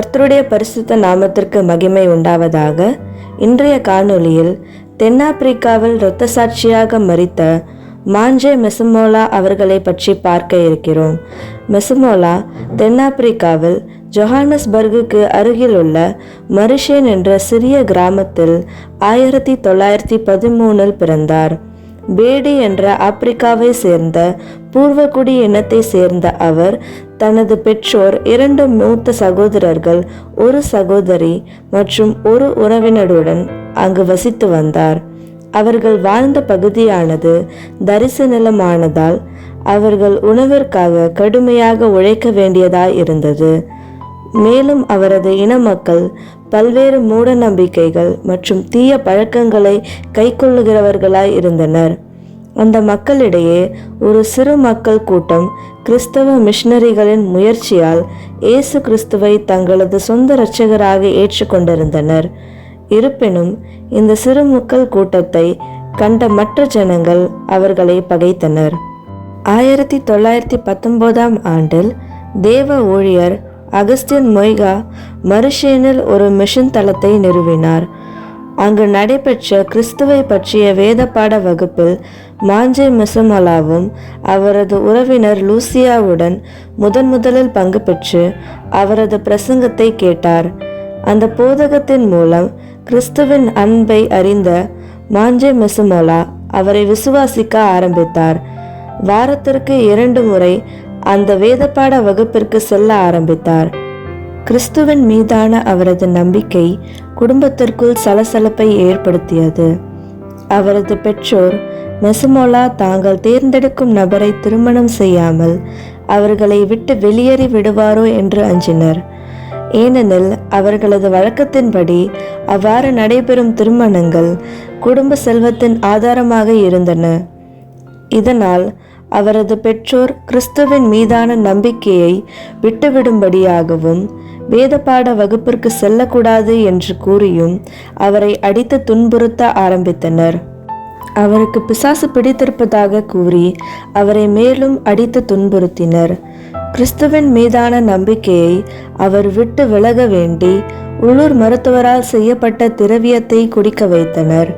கர்த்தருடைய பரிசுத்த நாமத்திற்கு மகிமை உண்டாவதாக. இன்றைய காணொளியில் தென்னாப்பிரிக்காவில் இரத்த சாட்சியாக மறித்த மாஞ்சே மெசமோலா அவர்களை பற்றி பார்க்க இருக்கிறோம். மெசமோலா தென்னாப்பிரிக்காவில் ஜொஹானஸ்பர்குக்கு அருகிலுள்ள மரிஷேன் என்ற சிறிய கிராமத்தில் ஆயிரத்தி தொள்ளாயிரத்தி பதிமூணில் பிறந்தார். பேடி என்ற ஆப்பிரிக்காவை சேர்ந்த பூர்வகுடி இனத்தை சேர்ந்த அவர் தனது பெற்றோர் இரண்டு மூத்த சகோதரர்கள் ஒரு சகோதரி மற்றும் ஒரு உறவினருடன் அங்கு வசித்து வந்தார். அவர்கள் வாழ்ந்த பகுதியானது தரிசு நிலமானதால் அவர்கள் உணவிற்காக கடுமையாக உழைக்க வேண்டியதாய் இருந்தது. மேலும் அவரது இன மக்கள் பல்வேறு மூட நம்பிக்கைகள் மற்றும் தீய பழக்கங்களை கைக்கொள்ளுகிறவர்களாய் இருந்தனர். அந்த மக்களிடையே ஒரு சிறு மக்கள் கூட்டம் கிறிஸ்தவ மிஷனரிகளின் முயற்சியால் இயேசு கிறிஸ்துவை தங்களது சொந்த இரட்சகராக ஏற்றுக்கொண்டிருந்தனர். இருப்பினும் இந்த சிறு மக்கள் கூட்டத்தை கண்ட மற்ற ஜனங்கள் அவர்களை பகைத்தனர். ஆயிரத்தி தொள்ளாயிரத்தி பத்தொன்பதாம் ஆண்டில் தேவ ஊழியர் அகஸ்டின் மொய்கா மருஷேனில் ஒரு மிஷன் தளத்தை நிறுவினார். அங்கு நடைபெற்ற கிறிஸ்துவை பற்றிய வேதப்பாட வகுப்பில் மாஞ்சே மிசமலாவும் அவரது உறவினர் லூசியாவுடன் முதன் முதலில் பங்கு பெற்று அவரது பிரசங்கத்தை கேட்டார். அந்த போதகத்தின் மூலம் கிறிஸ்துவின் அன்பை அறிந்த மாஞ்சே மிசுமோலா அவரை விசுவாசிக்க ஆரம்பித்தார். வாரத்திற்கு இரண்டு முறை அந்த வேதப்பாட வகுப்பிற்கு செல்ல ஆரம்பித்தார். கிறிஸ்துவின் மீதான அவரது நம்பிக்கை குடும்பத்திற்குள் சலசலப்பை ஏற்படுத்தியது. அவரது பெற்றோர் மெசுமோலா தாங்கள் தேர்ந்தெடுக்கும் நபரை திருமணம் செய்யாமல் அவர்களை விட்டு வெளியேறி விடுவாரோ என்று அஞ்சினர். ஏனெனில் அவர்களது வழக்கத்தின்படி அவ்வாறு நடைபெறும் திருமணங்கள் குடும்ப செல்வத்தின் ஆதாரமாக இருந்தன. இதனால் அவரது பெற்றோர் கிறிஸ்துவின் மீதான நம்பிக்கையை விட்டுவிடும்படியாகவும் வேதப்பாட வகுப்பிற்கு செல்லக்கூடாது என்று கூறியும் அவரை அடித்து துன்புறுத்த ஆரம்பித்தனர். அவருக்கு பிசாசு பிடித்திருப்பதாக கூறி அவரை மேலும் அடித்து துன்புறுத்தினர். கிறிஸ்துவின் மீதான நம்பிக்கையை அவர் விட்டு விலக வேண்டி உள்ளூர் மருத்துவரால் செய்யப்பட்ட திரவியத்தை குடிக்க வைத்தனர்.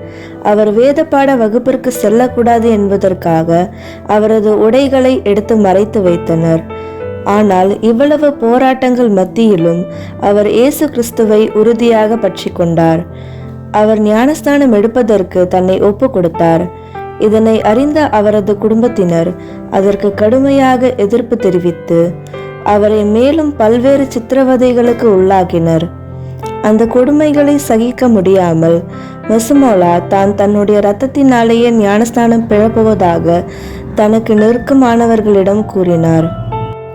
அவர் வேதப்பாட வகுப்பிற்கு செல்லக்கூடாது என்பதற்காக அவரது உடைகளை எடுத்து மறைத்து வைத்தனர். ஆனால் இவ்வளவு போராட்டங்கள் மத்தியிலும் அவர் இயேசு கிறிஸ்துவை உறுதியாக பற்றி கொண்டார் அவர் ஞானஸ்தானம் எடுப்பதற்கு தன்னை ஒப்பு கொடுத்தார் இதனை அறிந்த அவரது குடும்பத்தினர் அதற்கு கடுமையாக எதிர்ப்பு தெரிவித்து அவரை மேலும் பல்வேறு சித்திரவதைகளுக்கு உள்ளாக்கினர். அந்த கொடுமைகளை சகிக்க முடியாமல் மெசுமோலா தான் தன்னுடைய இரத்தத்தினாலேயே ஞானஸ்தானம் பிழப்புவதாக தனக்கு நெருக்கமானவர்களிடம் கூறினார்.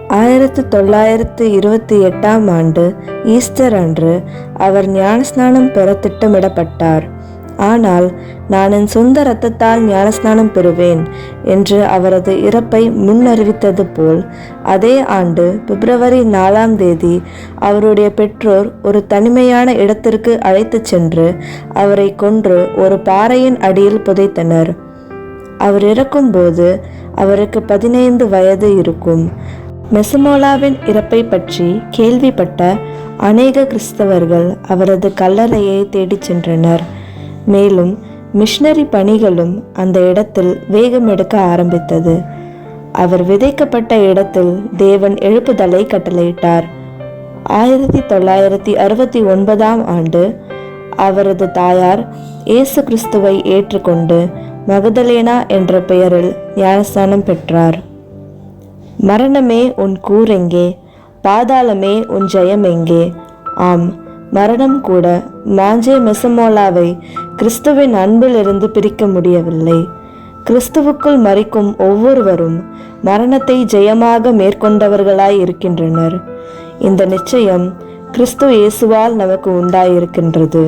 ஆயிரத்தி தொள்ளாயிரத்து இருபத்தி எட்டாம் ஆண்டு ஈஸ்டர் அன்று அவர் ஞானஸ்நானம் பெற திட்டமிடப்பட்டார். ஆனால் நான் என் சொந்த இரத்தத்தால் ஞானஸ்நானம் பெறுவேன் என்று அவரது இறப்பை முன்னறிவித்தது போல் அதே ஆண்டு பிப்ரவரி நாலாம் தேதி அவருடைய பெற்றோர் ஒரு தனிமையான இடத்திற்கு அழைத்துச் சென்று அவரை கொன்று ஒரு பாறையின் அடியில் புதைத்தனர். அவர் இறக்கும்போது அவருக்கு பதினைந்து வயது இருக்கும். மெசமோலாவின் இறப்பை பற்றி கேள்விப்பட்ட அநேக கிறிஸ்தவர்கள் அவரது கல்லறையை தேடிச் சென்றனர். மேலும் மிஷனரி பணிகளும் அந்த இடத்தில் வேகம் எடுக்க ஆரம்பித்தது. அவர் விதைக்கப்பட்ட இடத்தில் தேவன் எழுப்புதலை கட்டளையிட்டார். ஆயிரத்தி தொள்ளாயிரத்தி அறுபத்தி ஒன்பதாம் ஆண்டு அவரது தாயார் இயேசு கிறிஸ்துவை ஏற்றுக்கொண்டு மகதலேனா என்ற பெயரில் ஞானஸ்தானம் பெற்றார். மரணமே உன் கூரெங்கே பாதாளமே உன் ஜெயம் எங்கே ஆம் மரணம் கூட மாஞ்சே மெசமோலாவை கிறிஸ்துவின் அன்பிலிருந்து பிரிக்க முடியவில்லை. கிறிஸ்துவுக்குள் மறிக்கும் ஒவ்வொருவரும் மரணத்தை ஜெயமாக மேற்கொண்டவர்களாய் இருக்கின்றனர். இந்த நிச்சயம் கிறிஸ்து இயேசுவால் நமக்கு உண்டாயிருக்கின்றது.